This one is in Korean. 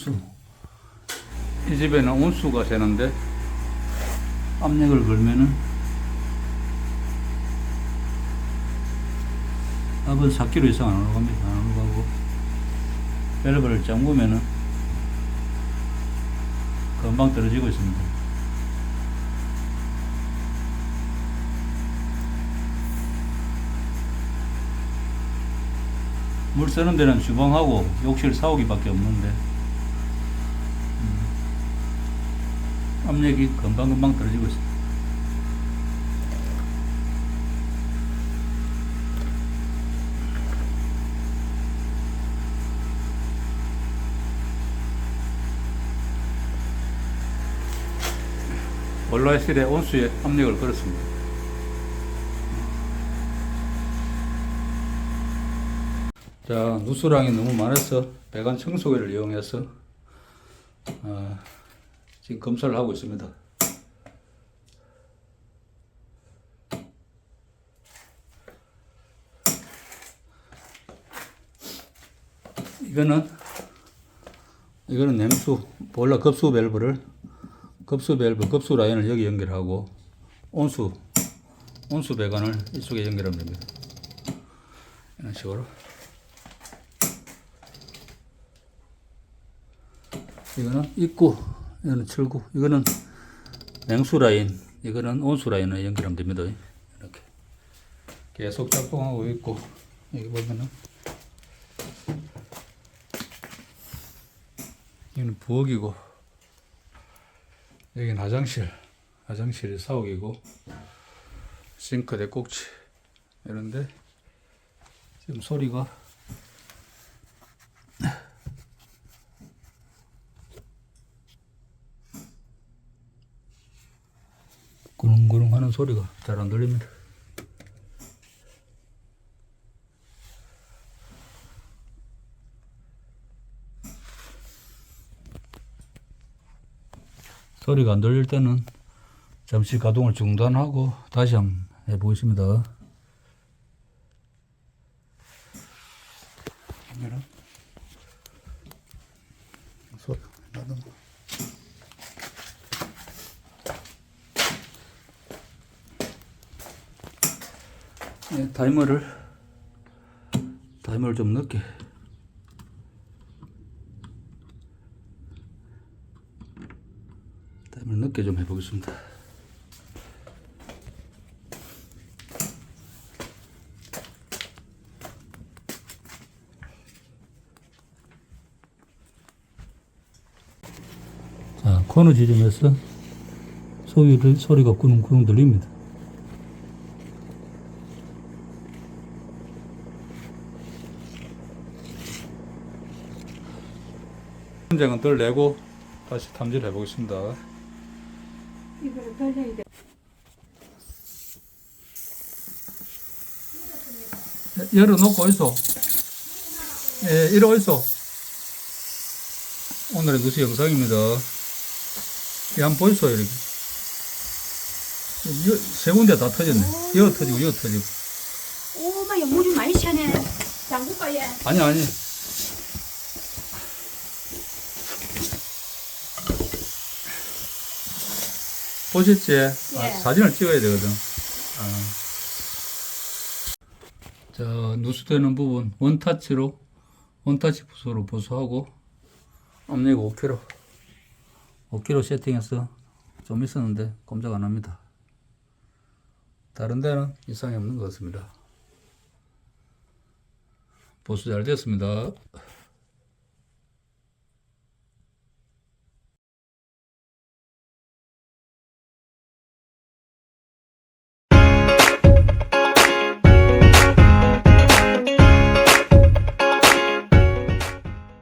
자, 온수. 이 집에는 온수가 되는데, 압력을 걸면은, 압은 4kg 이상 안 올라갑니다. 안 올라가고, 밸브를 잠그면은, 금방 떨어지고 있습니다. 물 쓰는 데는 주방하고 욕실 사오기밖에 없는데 압력이 금방금방 떨어지고 있어요. 올라실에 온수에 압력을 걸었습니다. 자, 누수량이 너무 많아서 배관 청소기를 이용해서 어, 지금 검사를 하고 있습니다. 이거는 이거는 냉수 보일러 급수 밸브를 급수 밸브 급수 라인을 여기 연결하고 온수 온수 배관을 이쪽에 연결하면 됩니다. 이런 식으로. 이거는 입구, 이거는 철구, 이거는 냉수 라인, 이거는 온수 라인을 연결하면 됩니다. 이렇게. 계속 작동하고 있고 여기 보면은. 여기는 부엌이고 여기는 화장실, 화장실이 사옥이고 싱크대 꼭지. 이런데 지금 소리가 구릉구릉 하는 소리가 잘 안 들립니다. 소리가 안 들릴 때는 잠시 가동을 중단하고 다시 한번 해보겠습니다. 그러면은 소리 나도 네, 타이머를 타이머를 좀 늦게 타이머를 늦게 좀 해보겠습니다. 자, 코너 지점에서 소리를, 소리가 꾸릉꾸릉 들립니다. 현장은 덜 내고 다시 탐지를 해보겠습니다. 돼. 열어놓고 있어. 예, 이러 있어. 오늘의 뉴스 영상입니다. 이 한번 보이소, 이렇게. 여- 세 군데 다 터졌네. 이어 터지고, 이어 터지고. 오마야 물이 많이 차네. 장구가 얘. 아니, 아니. 보셨지? 아, 예. 사진을 찍어야 되거든. 아. 자, 누수되는 부분 원타치로 원타치 부서로 보수하고 압력 5kg 5kg 세팅해서 좀 있었는데 꼼짝 안 합니다. 다른 데는 이상이 없는 것 같습니다. 보수 잘 됐습니다.